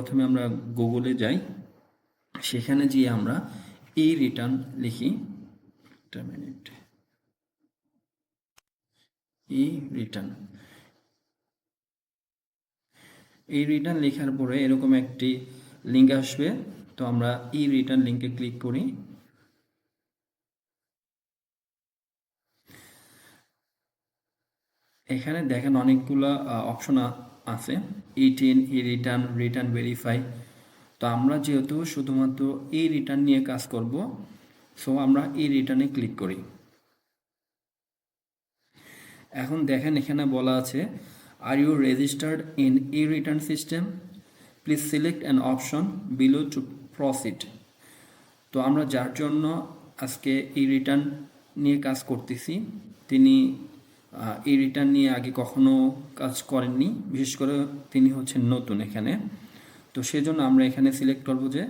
প্রথমে আমরা গুগলে যাই, সেখানে গিয়ে আমরা ই রিটার্ন লিখি। একটা মিনিট ই রিটার্ন এই রিটার্ন লেখার পরে এরকম একটি লিঙ্ক আসবে, তো আমরা ই রিটার্ন লিঙ্কে ক্লিক করি। এখানে দেখেন অনেকগুলো অপশন আছে e ten e return return verify তো আমরা যেহেতু শুধুমাত্র ই রিটার্ন নিয়ে কাজ করব সো আমরা ই রিটার্নে ক্লিক করি। এখন দেখেন এখানে বলা আছে are you registered in e return system please select an option below to proceed তো আমরা যার জন্য আজকে ই রিটার্ন নিয়ে কাজ করতেছি, তিনি এই রিটার্ন নিয়ে আগে কখনো কাজ করেননি। বিশেষ করে তিনি হচ্ছেন নতুন এখানে। তো সেজন্য আমরা এখানে সিলেক্ট করব যে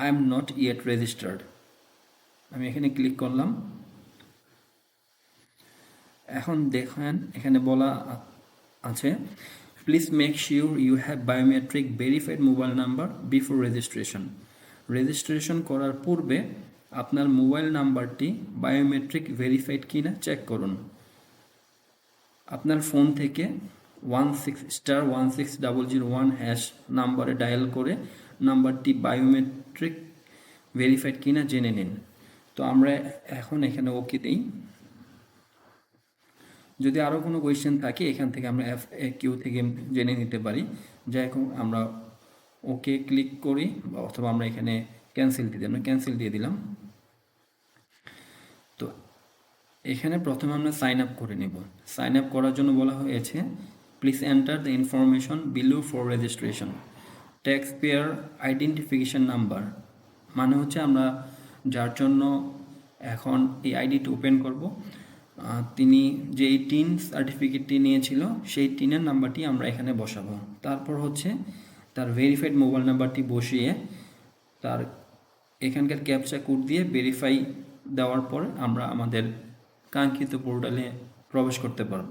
I am not yet registered আমি এখানে ক্লিক করলাম। এখন দেখেন, এখানে বলা আছে please make sure you have biometric verified mobile number before registration registration করার পূর্বে আপনার মোবাইল নাম্বারটি বায়োমেট্রিক ভেরিফাইড কিনা চেক করুন। আপনার ফোন থেকে one six star one six double zero one hash নাম্বারে ডায়াল করে নাম্বারটি বায়োমেট্রিক ভেরিফাইড কিনা জেনে নিন। তো আমরা এখন এখানে ওকে দিই। যদি আরও কোনো কোয়েশ্চেন থাকে, এখান থেকে আমরা এফ কিউ থেকে জেনে নিতে পারি। যাই এখন আমরা ওকে ক্লিক করি অথবা আমরা এখানে ক্যান্সেল দিয়ে আমরা ক্যান্সেল দিয়ে দিলাম। তো এখানে প্রথমে আমরা সাইন আপ করে নেব। সাইন আপ করার জন্য বলা হয়েছে please enter the information below for registration tax payer identification number মানে হচ্ছে আমরা যার জন্য এখন এই আইডিটি ওপেন করব। তিনি যেই টিন সার্টিফিকেটটি নিয়েছিল, সেই টিনের নাম্বারটি আমরা এখানে বসাবো। তারপর হচ্ছে তার ভেরিফাইড মোবাইল নাম্বারটি বসিয়ে তার এখানকার ক্যাপচা কোড দিয়ে ভেরিফাই দেওয়ার পর আমরা আমাদের কাঙ্ক্ষিত পোর্টালে প্রবেশ করতে পারব।